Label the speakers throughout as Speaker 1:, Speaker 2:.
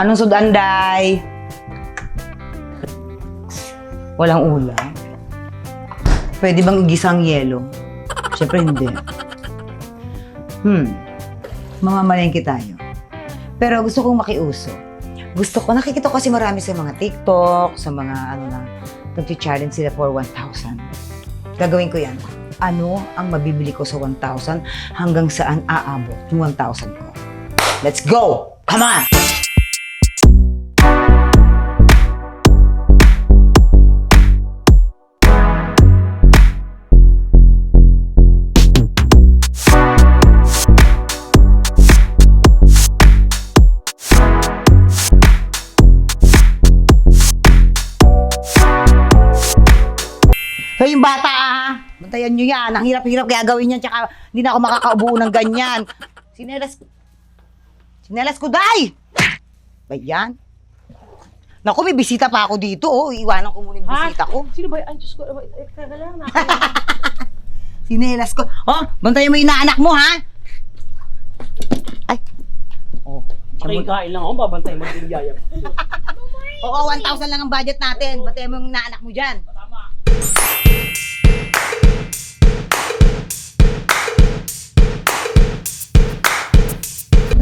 Speaker 1: Anong sudanday? Walang ulam? Pwede bang igisang yelo? Siyempre hindi. Hmm. Mamamalengke tayo. Pero gusto kong makiuso. Gusto ko, nakikita ko kasi marami sa mga TikTok, sa mga ano na, nag-challenge sila for 1,000. Gagawin ko yan. Ano ang mabibili ko sa 1,000 hanggang saan aabot yung 1,000 ko? Let's go! Come on! Yung bata ah! Bantayan nyo yan. Ang hirap-hirap kaya gawin yan. Tsaka hindi na ako makakaubo ng ganyan. Sinelas... Sinelas ko, day! Ba yan? Naku, may bisita pa ako dito. Oh. Iwanan ko muna yung bisita ko.
Speaker 2: Sino ba? Ay, Diyos ko. Eh, teka lang.
Speaker 1: Sinelas ko. Oh, bantayan mo yung inaanak mo, ha? Ay. Oh.
Speaker 2: Makikain lang ako. Babantay mo din yaya.
Speaker 1: Oo, 1,000 lang ang budget natin. Bantayan mo yung inaanak mo dyan.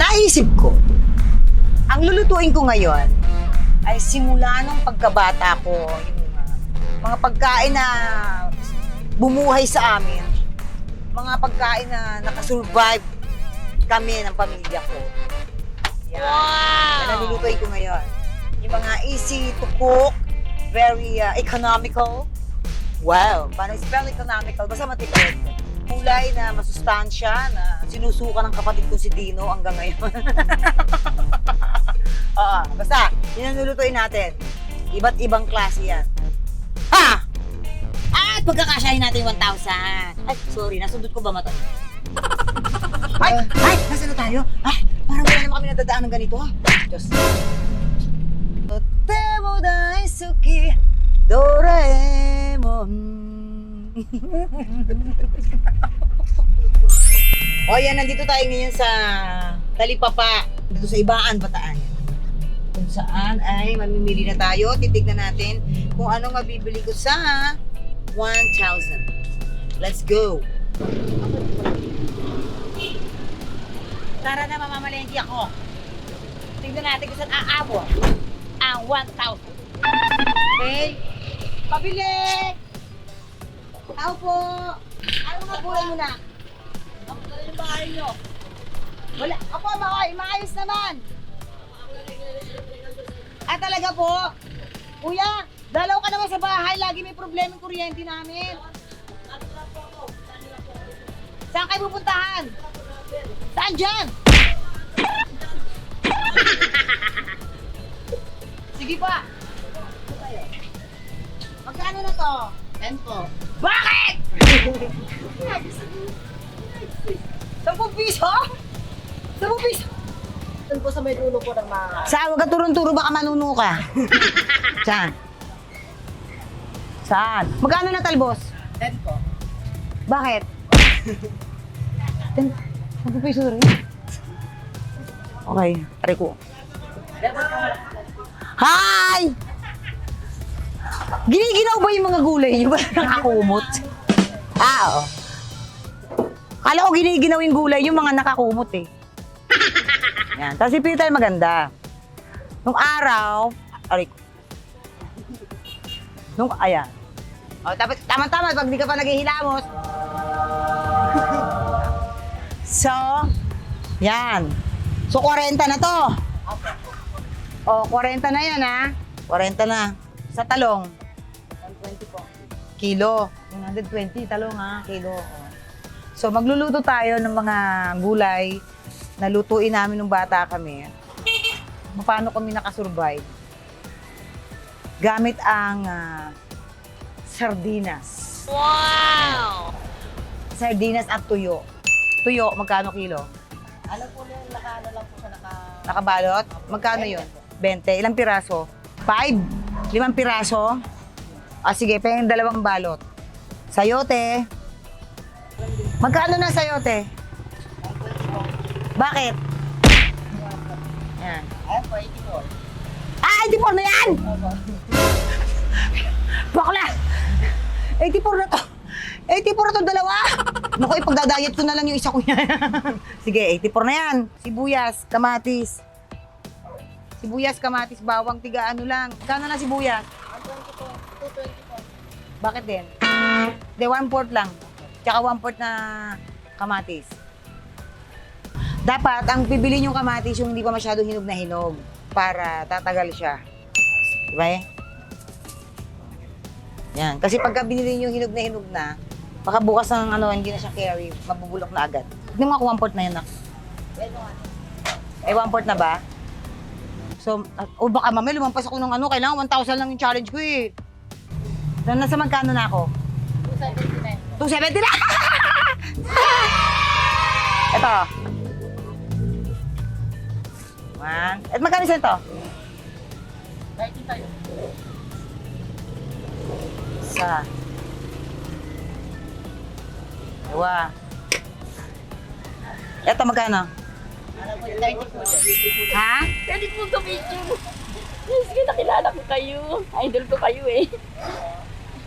Speaker 1: Naisip ko, ang lulutuin ko ngayon ay simula ng pagkabata ko, yung mga, mga pagkain na bumuhay sa amin, mga pagkain na nakasurvive kami ng pamilya ko. Yan. Yan ang lulutuin ko ngayon. Yung mga easy to cook, very uh, economical. Wow, paano spell economical? Basta matipid. Kulay na masustansya na sinusuka ng kapatid ko si Dino hanggang ngayon. Oo, basta, yun ang lulutuin natin. Iba't ibang klase yan. Ha! At pagkakasyahin natin yung 1,000. Ay, sorry, nasundot ko ba mata? ay, ay, nasa na tayo? Ay, parang wala naman kami nadadaan ng ganito. ah. Diyos. Totemo daisuki, Doraemon. o yan, nandito tayo ngayon sa Talipapa. Dito sa Ibaan, Bataan. Kung saan ay mamimili na tayo. Titignan natin kung anong mabibili ko sa 1,000. Let's go! Tara na, mamamalengki ako. Tignan natin kung saan aabot ang 1,000. Okay? Pabili! Tao po! Ano mga gulay mo na? Ako na yung bahay nyo. Wala. Ako, maay, maayos naman. Ah, talaga po? Kuya, dalaw ka naman sa bahay. Lagi may problema yung kuryente namin. Saan kayo pupuntahan? Saan dyan? Sige pa. Magkano na to? 10 po. Bakit? 10 piso? 10 piso?
Speaker 2: Doon po sa may dulo po ng mga...
Speaker 1: Saan? Huwag ka turun-turo, baka manuno ka. Saan? Saan? Magkano na talbos?
Speaker 2: 10 po.
Speaker 1: Bakit? Ten, 10 piso rin. Okay, pare ko. Hi! Giniginaw ba yung mga gulay niyo? Ba nakakumot? Ah, oo. Kala ko giniginaw yung gulay yung mga nakakumot eh. Yan. Tapos si Peter maganda. Nung araw, aray ko. Nung, ayan. O, tapos, tama-tama, pag di ka pa naghihilamos. so, yan. So, 40 na to. O, 40 na yan, ha? 40 na. Sa talong.
Speaker 2: 120 po.
Speaker 1: Kilo. 120 talong, ha? Kilo. So, magluluto tayo ng mga gulay na lutuin namin nung bata kami. Paano kami nakasurvive? Gamit ang ah, sardinas. Wow! Sardinas at tuyo. Tuyo, magkano kilo?
Speaker 2: Alam po na yung naka-ano lang po sa naka...
Speaker 1: Nakabalot? Magkano yun? 20. Ilang piraso? 5? Limang piraso? Ah, sige, pengin dalawang balot. Sayote. Magkano na sayote? Bakit? Yan.
Speaker 2: Ayan po, 84.
Speaker 1: Ah, 84 na yan! Bakla! 84 na to. 84 na to dalawa. Naku, ipagdadayet ko na lang yung isa ko yan. Sige, 84 na yan. Sibuyas, kamatis. Sibuyas, kamatis, bawang, tiga ano lang. Kano na sibuyas? Bakit din? De, one fourth lang. Tsaka one fourth na kamatis. Dapat, ang pipili yung kamatis yung hindi pa masyado hinog na hinog para tatagal siya. Diba eh? Yan. Kasi pagka binili yung hinog na hinog na, baka bukas ng ano, hindi na siya carry, mabubulok na agad. Hindi mo ako one fourth na yun, nak.
Speaker 2: Nga.
Speaker 1: Eh, one fourth na ba? So, uh, o baka mamaya lumampas ako ng ano, kailangan 1,000 lang yung challenge ko eh. So, nasa magkano na ako?
Speaker 2: 279 po.
Speaker 1: 270 na! Ito. One. At magkano isa ito?
Speaker 2: 35.
Speaker 1: Isa. Dua. Ito magkano?
Speaker 2: Ano po, 30 po.
Speaker 1: Ha?
Speaker 3: Pwede po ka-video. Sige, nakilala ko kayo. Idol ko kayo eh.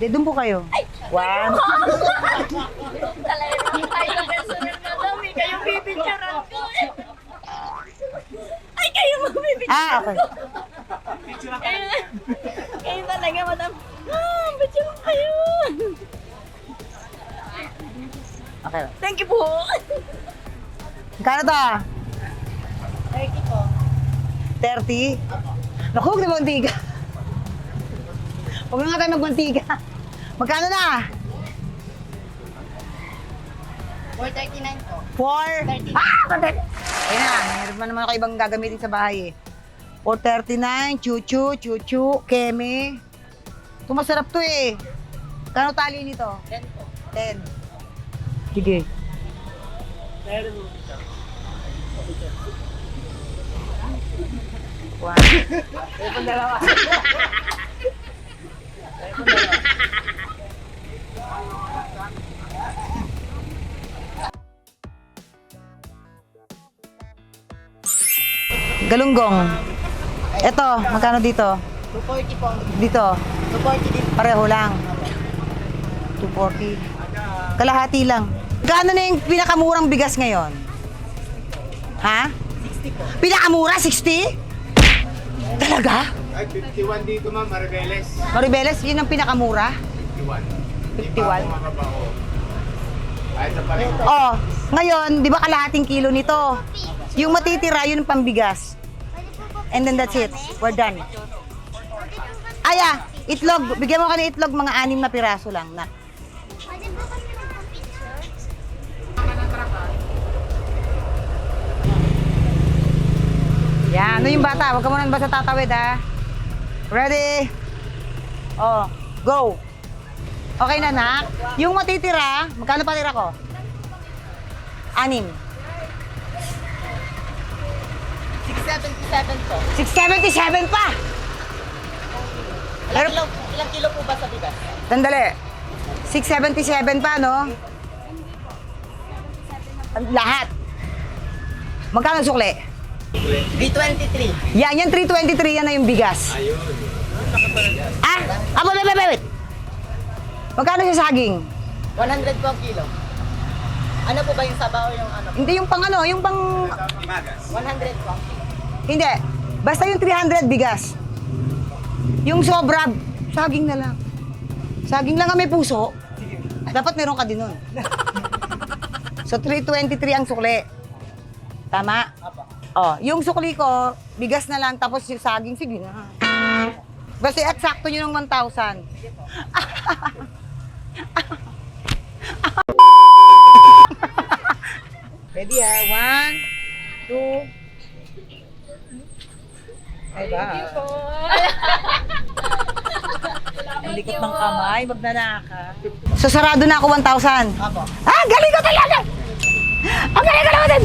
Speaker 1: Di, doon po kayo. One.
Speaker 3: Talaga tayo na personal eh. Kayo bibidyoran ko eh. Ay, kayo mabibidyoran.
Speaker 1: Ah, okay.
Speaker 3: Kayo, kayo talaga madam. Ah, bidyoran kayo.
Speaker 1: Okay.
Speaker 3: Thank you po.
Speaker 1: Magkano to?
Speaker 2: 30 po.
Speaker 1: 30? Naku, huwag na mantiga. Huwag na nga tayo magmantiga. Magkano na?
Speaker 2: 439 po.
Speaker 1: 4?
Speaker 2: 30.
Speaker 1: Ah! Content! Ayun na, meron pa naman ako ibang gagamitin sa bahay eh. 439, chuchu, chuchu, keme. Ito masarap to eh. Kano tali nito?
Speaker 2: 10 po.
Speaker 1: 10. Sige. One. Ayun pang dalawa. Galunggong. Ito, magkano dito?
Speaker 2: 240 po.
Speaker 1: Dito,
Speaker 2: 240 din.
Speaker 1: pareho lang. 240. Kalahati lang. Gaano na yung pinakamurang bigas ngayon? Ha?
Speaker 2: 60 po.
Speaker 1: Pinakamura, 60? Talaga?
Speaker 4: Ay, 51 dito ma'am, Maribeles.
Speaker 1: Maribeles, yun ang pinakamura?
Speaker 4: 51.
Speaker 1: 51.
Speaker 4: Iba ako makabaho. Ay, sa pareho.
Speaker 1: Oh, ngayon, di ba kalahating kilo nito? Yung matitira, yun ang pambigas. And then that's it. We're done. Aya, itlog. Bigyan mo ka ng itlog, mga anim na piraso lang. Na.
Speaker 5: Pwede po kami magpa-picture?
Speaker 1: Yan, ano yung bata? Huwag ka muna basta tatawid, ha? Ready? Oh, go. Okay na, nak? Yung matitira, magkano pa tira ko? Anim.
Speaker 2: 677 po.
Speaker 1: 677 pa!
Speaker 2: Ilang
Speaker 1: Pero-
Speaker 2: kilo, ilang kilo po ba sa bigas?
Speaker 1: Tandali. 677 pa, no? Lahat. Magkano ang sukli?
Speaker 2: B23.
Speaker 1: Yan, yan 323, yan na yung bigas.
Speaker 4: Ayun.
Speaker 1: Ah, ah, wait, wait, wait, wait. Magkano sa saging?
Speaker 2: 100 po ang kilo. Ano po ba yung sabaw yung ano?
Speaker 1: Hindi yung pang ano, yung pang...
Speaker 4: Imagas.
Speaker 2: 100 po ang kilo.
Speaker 1: Hindi. Basta yung 300 bigas. Yung sobra, saging na lang. Saging lang ang may puso. Dapat meron ka din nun. So 323 ang sukli. Tama? Oh, yung sukli ko, bigas na lang, tapos yung saging, sige na. Basta eksakto nyo ng 1,000. Ready ah? One, two, ay ba? Ang likot ng kamay, magnanaka. So sarado na ako 1,000.
Speaker 2: Apo.
Speaker 1: Ah, galing ko talaga! Ang galing ko naman!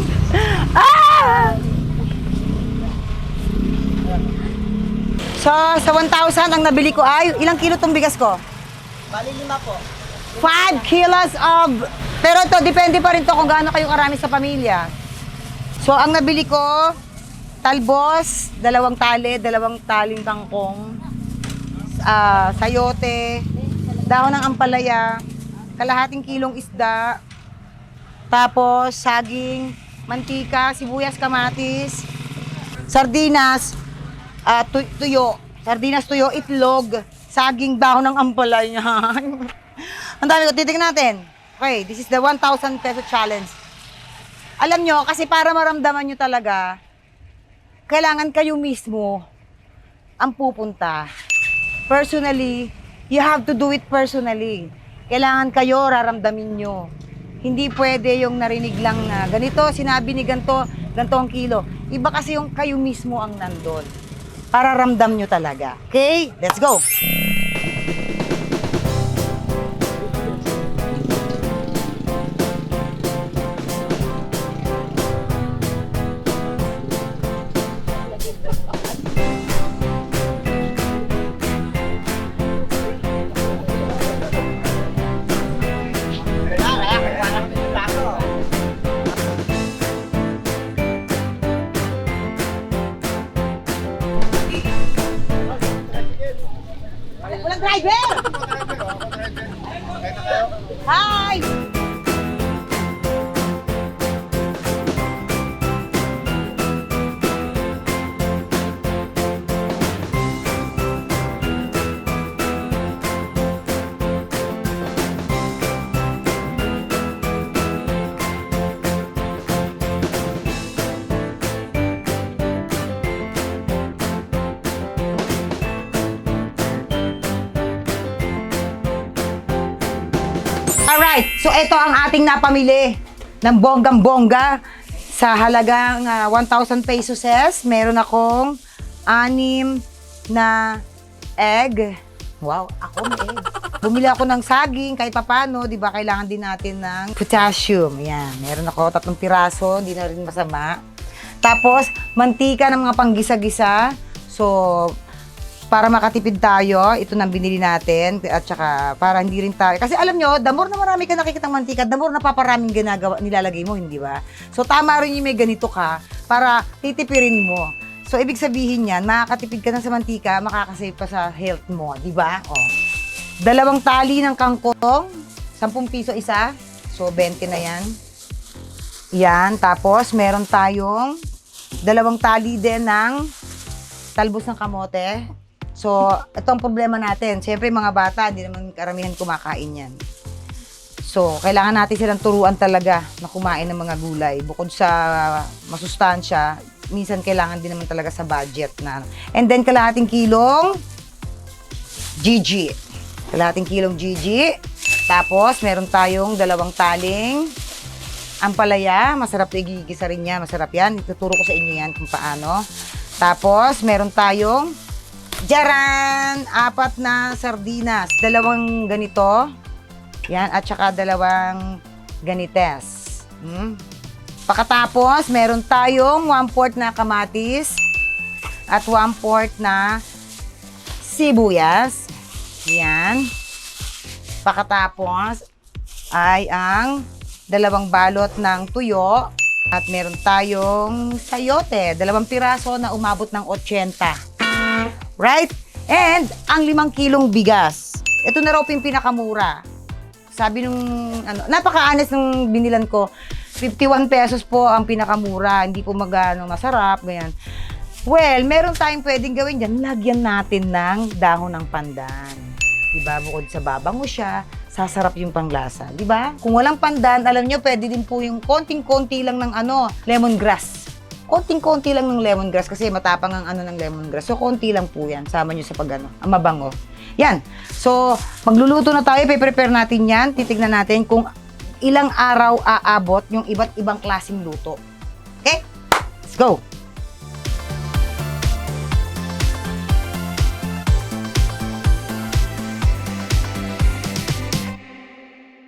Speaker 1: Ah! So, sa 1,000 ang nabili ko ay, ilang kilo tong bigas ko?
Speaker 2: Bali lima po.
Speaker 1: 5 kilos of... Pero to depende pa rin to kung gaano kayo karami sa pamilya. So, ang nabili ko, talbos, dalawang tali, dalawang taling kangkong, ah, sayote, dahon ng ampalaya, kalahating kilong isda, tapos saging, mantika, sibuyas, kamatis, sardinas, tu- tuyo, sardinas, tuyo, itlog, saging, dahon ng ampalaya. Ang dami ko, titignan natin. Okay, this is the 1,000 peso challenge. Alam nyo, kasi para maramdaman nyo talaga, kailangan kayo mismo ang pupunta. Personally, you have to do it personally. Kailangan kayo raramdamin nyo. Hindi pwede yung narinig lang na ganito, sinabi ni ganto, ganto ang kilo. Iba kasi yung kayo mismo ang nandun. Para ramdam nyo talaga. Okay? Let's go! So ito ang ating napamili ng bonggang-bongga sa halagang ah, 1,000 pesos. Meron akong anim na egg. Wow, ako may egg. Bumili ako ng saging kahit papano, di ba, kailangan din natin ng potassium. Yan, meron ako tatlong piraso, hindi na rin masama. Tapos, mantika ng mga panggisa-gisa. So, para makatipid tayo, ito nang binili natin at saka para hindi rin tayo. Kasi alam nyo, the more na marami ka nakikita ng mantika, the more napaparaming ginagawa, nilalagay mo, hindi ba? So tama rin yung may ganito ka para titipirin mo. So ibig sabihin yan, makakatipid ka na sa mantika, makakasave pa sa health mo, di ba? O. Dalawang tali ng kangkong, 10 piso isa. So 20 na yan. Yan, tapos meron tayong dalawang tali din ng talbos ng kamote. So, ito ang problema natin. Siyempre, mga bata, hindi naman karamihan kumakain yan. So, kailangan natin silang turuan talaga na kumain ng mga gulay. Bukod sa masustansya, minsan kailangan din naman talaga sa budget na. And then, kalahating kilong GG. Kalahating kilong GG. Tapos, meron tayong dalawang taling ampalaya. Masarap igigisa rin niya. Masarap yan. Ituturo ko sa inyo yan kung paano. Tapos, meron tayong Jaran! Apat na sardinas. Dalawang ganito. Yan. At saka dalawang ganites. Hmm? Pakatapos, meron tayong 1-4 na kamatis at 1-4 na sibuyas. Yan. Pakatapos ay ang dalawang balot ng tuyo at meron tayong sayote, dalawang piraso na umabot ng 80. Right? And ang limang kilong bigas. Ito na raw yung pinakamura. Sabi nung, ano, napaka-honest nung binilan ko, 51 pesos po ang pinakamura, hindi po magano masarap, ganyan. Well, meron tayong pwedeng gawin dyan, lagyan natin ng dahon ng pandan. Diba? Bukod sa babango siya, sasarap yung panglasa. Diba? Kung walang pandan, alam nyo, pwede din po yung konting-konti lang ng ano, lemongrass. Konting-konti lang ng lemongrass kasi matapang ang ano ng lemongrass. So, konti lang po yan. Sama nyo sa pag ano, ang mabango. Yan. So, magluluto na tayo. Pe-prepare natin yan. Titignan natin kung ilang araw aabot yung iba't ibang klaseng luto. Okay? Let's go!